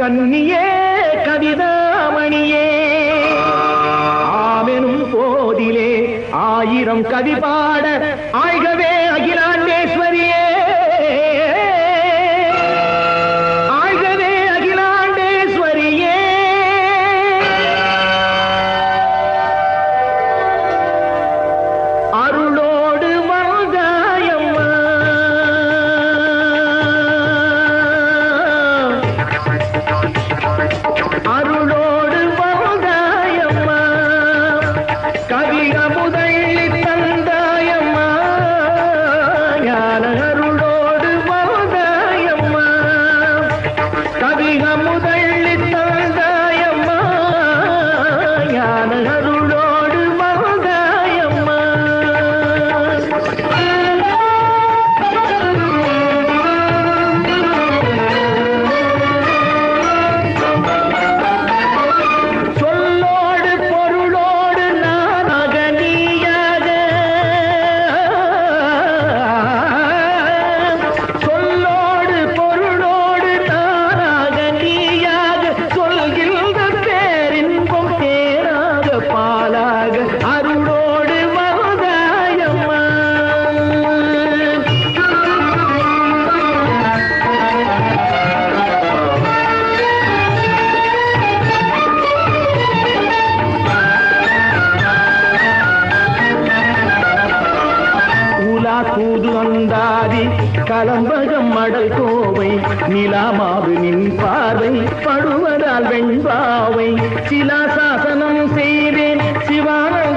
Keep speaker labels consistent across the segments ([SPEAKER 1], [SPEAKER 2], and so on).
[SPEAKER 1] கண்ணியே கவிதாமணியே ஆமெனும் போதிலே ஆயிரம் கவி பாட ஆழ்கவே அகிலாண்டேஸ்வரியே கூது அந்தாதி கலம்பகம் மடல் கோவை நிலாமாவு நின் பார்வை படுவதால் வெண்பாவை. சிலாசாசனம் செய்வேன் சிவானந்த ஓவியமே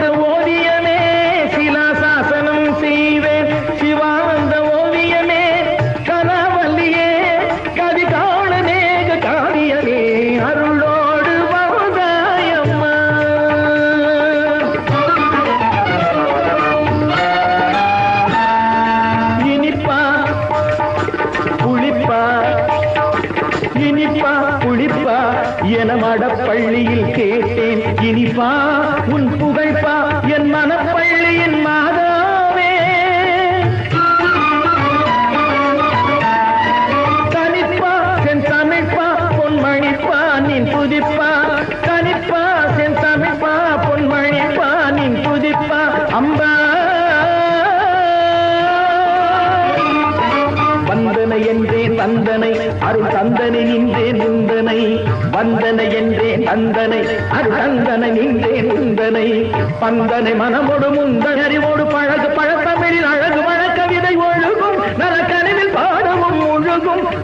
[SPEAKER 1] இனிப்பா புளிப்பா என மடப்பள்ளியில் கேட்டேன். இனிப்பா உன் புகழ்ப்பா என் மனப்பள்ளியின் மாதாவே. தனிப்பா சென் தமிழ்ப்பா பொன்மணிப்பா நின் புதிப்பா தனிப்பா சென் தமிழ்ப்பா பொன்மணிப்பா நின் புதிப்பா அம்பா. வந்தனை என்றே தந்தனை அருள் தந்தனை நின்றே நிந்தனை வந்தனை என்றே தந்தனை அருள் தந்தனை நின்றேன் நிந்தனை பந்தனை மனமோடு முந்தன் அறிவோடு பழகு பழத்தமிழில் அழகு வழக்கவிதை ஒழுகும் நலக்கனிவில் பாடவும் முழுகும் மனத்தனிவில்